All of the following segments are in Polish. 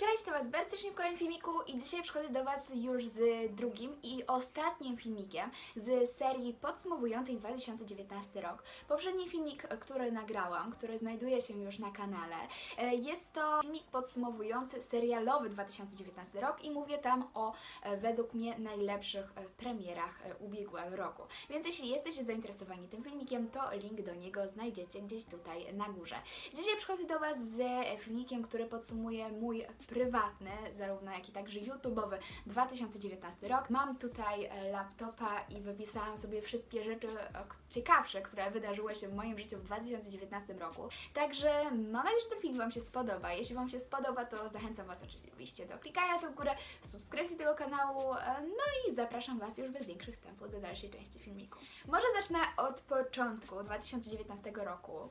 Cześć, to Was bardzo serdecznie w kolejnym filmiku i dzisiaj przychodzę do Was już z drugim i ostatnim filmikiem z serii podsumowującej 2019 rok. Poprzedni filmik, który nagrałam, który znajduje się już na kanale, e, jest to filmik podsumowujący serialowy 2019 rok i mówię tam o e, według mnie najlepszych e, premierach ubiegłego roku. Więc jeśli jesteście zainteresowani tym filmikiem, to link do niego znajdziecie gdzieś tutaj na górze. Dzisiaj przychodzę do Was ze filmikiem, który podsumuje mój prywatny, zarówno jak i także YouTube'owy 2019 rok. Mam tutaj e, laptopa i wypisałam sobie wszystkie rzeczy e, ciekawsze, które wydarzyły się w moim życiu w 2019 roku. Także mam nadzieję, że ten film Wam się spodoba. Jeśli Wam się spodoba, to zachęcam Was oczywiście do klikania w górę, subskrypcji tego kanału, e, no i zapraszam Was już bez większych wstępów do dalszej części filmiku. Może zacznę od początku 2019 roku,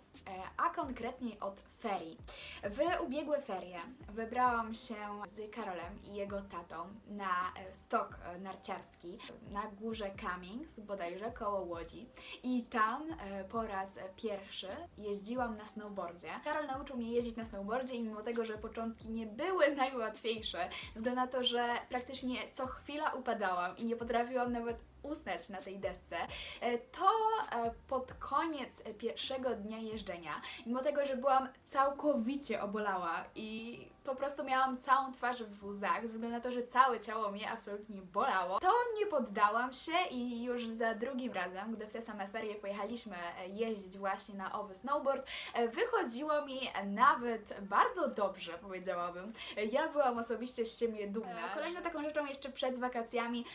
a konkretniej od ferii. W ubiegłe ferie wybrałam się z Karolem i jego tatą na e, stok e, narciarski na górze Cummings, bodajże koło Łodzi. I tam e, po raz pierwszy jeździłam na snowboardzie. Karol nauczył mnie jeździć na snowboardzie i mimo tego, że początki nie były najłatwiejsze, ze względu na to, że praktycznie co chwila upadałam i nie potrafiłam nawet usnąć na tej desce, e, to e, pod koniec pierwszego dnia jeżdżenia, mimo tego, że byłam całkowicie obolała i po prostu miałam całą twarz w łzach, ze względu na to, że całe ciało mnie absolutnie bolało, to nie poddałam się i już za drugim razem, gdy w te same ferie pojechaliśmy e, jeździć właśnie na owy snowboard, wychodziło mi nawet bardzo dobrze, powiedziałabym. Ja byłam osobiście z siebie dumna. Kolejną taką rzeczą jeszcze przed wakacjami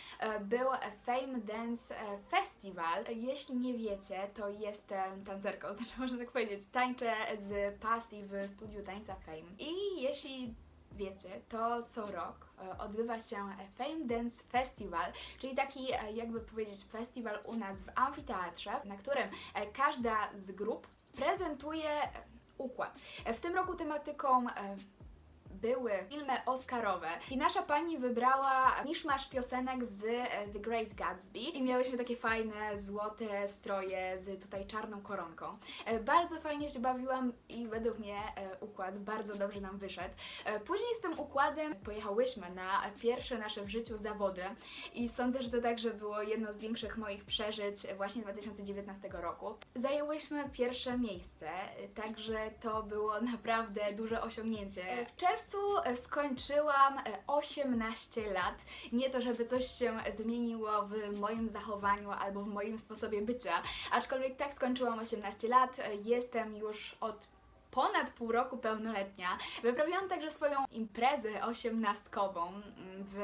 był Fame Dance e, Festival. Jeśli nie wiecie, to jestem tancerką, znaczy można tak powiedzieć. Tańczę z pasji w studiu tańca Fame. I jeśli wiecie, to co rok e, odbywa się Fame Dance Festival, czyli taki, e, jakby powiedzieć, festiwal u nas w amfiteatrze, na którym każda z grup prezentuje układ. W tym roku tematyką były filmy Oscarowe i nasza pani wybrała miszmasz piosenek z e, The Great Gatsby i miałyśmy takie fajne, złote stroje z tutaj czarną koronką. E, Bardzo fajnie się bawiłam i według mnie e, układ bardzo dobrze nam wyszedł. Później z tym układem pojechałyśmy na pierwsze nasze w życiu zawody i sądzę, że to także było jedno z większych moich przeżyć właśnie 2019 roku. Zajęłyśmy pierwsze miejsce, także to było naprawdę duże osiągnięcie. W czerwcu e, skończyłam e, 18 lat. Nie to, żeby coś się zmieniło w moim zachowaniu albo w moim sposobie bycia, aczkolwiek tak skończyłam 18 lat. E, Jestem już od ponad pół roku pełnoletnia. Wyprawiłam także swoją imprezę osiemnastkową mm, w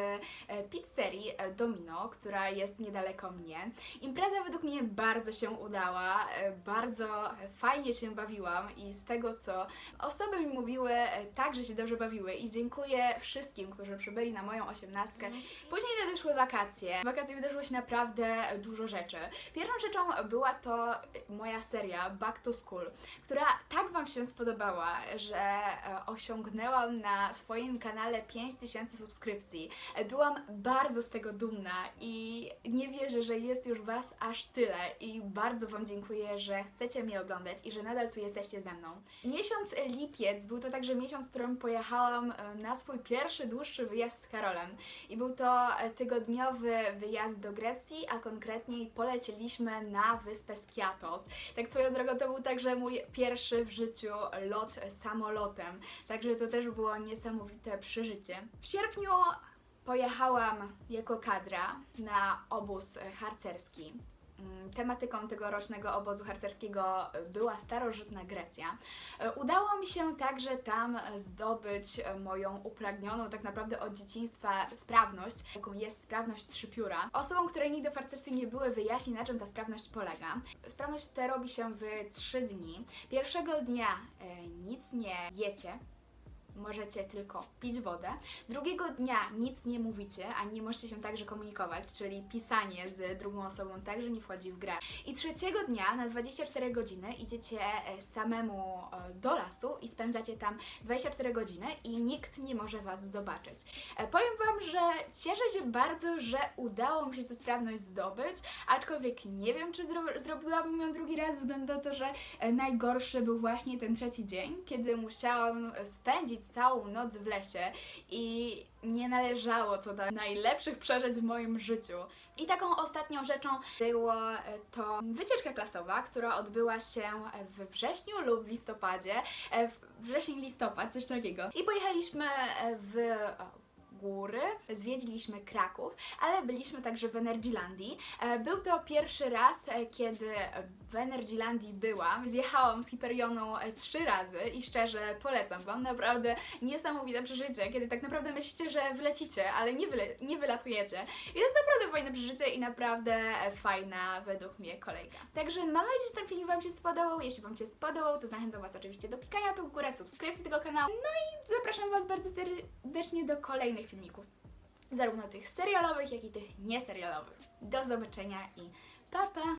e, pizzerii e, Domino, która jest niedaleko mnie. Impreza według mnie bardzo się udała, e, bardzo fajnie się bawiłam i z tego co osoby mi mówiły, także się dobrze bawiły i dziękuję wszystkim, którzy przybyli na moją osiemnastkę. Później nadeszły wakacje. W wakacje wydarzyło się naprawdę dużo rzeczy. Pierwszą rzeczą była to moja seria Back to School, która tak Wam się spodobała, że e, osiągnęłam na swoim kanale 5000 subskrypcji. Byłam bardzo z tego dumna i nie wierzę, że jest już Was aż tyle i bardzo Wam dziękuję, że chcecie mnie oglądać i że nadal tu jesteście ze mną. Miesiąc lipiec był to także miesiąc, w którym pojechałam e, na swój pierwszy dłuższy wyjazd z Karolem i był to e, tygodniowy wyjazd do Grecji, a konkretniej polecieliśmy na wyspę Skiathos. Tak swoją drogą to był także mój pierwszy w życiu lot samolotem, także to też było niesamowite przeżycie. W sierpniu pojechałam jako kadra na obóz harcerski. Mm, Tematyką tegorocznego obozu harcerskiego była starożytna Grecja. E, Udało mi się także tam zdobyć e, moją upragnioną tak naprawdę od dzieciństwa sprawność, jaką jest sprawność trzypióra. Osobom, które nigdy w harcerstwie nie były, wyjaśnię na czym ta sprawność polega. Sprawność tę robi się w trzy dni. Pierwszego dnia e, nic nie jecie, możecie tylko pić wodę. Drugiego dnia nic nie mówicie, a nie możecie się także komunikować, czyli pisanie z drugą osobą także nie wchodzi w grę. I trzeciego dnia na 24 godziny idziecie e, samemu e, do lasu i spędzacie tam 24 godziny i nikt nie może Was zobaczyć. E, Powiem Wam, że cieszę się bardzo, że udało mi się tę sprawność zdobyć, aczkolwiek nie wiem, czy zro- zrobiłabym ją drugi raz, ze względu na to, że najgorszy był właśnie ten trzeci dzień, kiedy musiałam spędzić spędzić całą noc w lesie i nie należało to do najlepszych przeżyć w moim życiu. I taką ostatnią rzeczą było e, to wycieczka klasowa, która odbyła się we wrześniu lub w listopadzie. E, w- Wrzesień, listopad, coś takiego. I pojechaliśmy e, w góry, zwiedziliśmy Kraków, ale byliśmy także w Energylandii. E, Był to pierwszy raz, e, kiedy w Energylandii byłam. Zjechałam z Hiperioną e, trzy razy i szczerze polecam Wam. Naprawdę niesamowite przeżycie, kiedy tak naprawdę myślicie, że wlecicie, ale nie, wyle, nie wylatujecie. I to jest naprawdę fajne przeżycie i naprawdę fajna według mnie kolejka. Także mam nadzieję, że ten film Wam się spodobał. Jeśli Wam się spodobał, to zachęcam Was oczywiście do klikania w górę, subskrypcji tego kanału. No i zapraszam Was bardzo serdecznie do kolejnych filmików. Zarówno tych serialowych, jak i tych nieserialowych. Do zobaczenia i pa pa!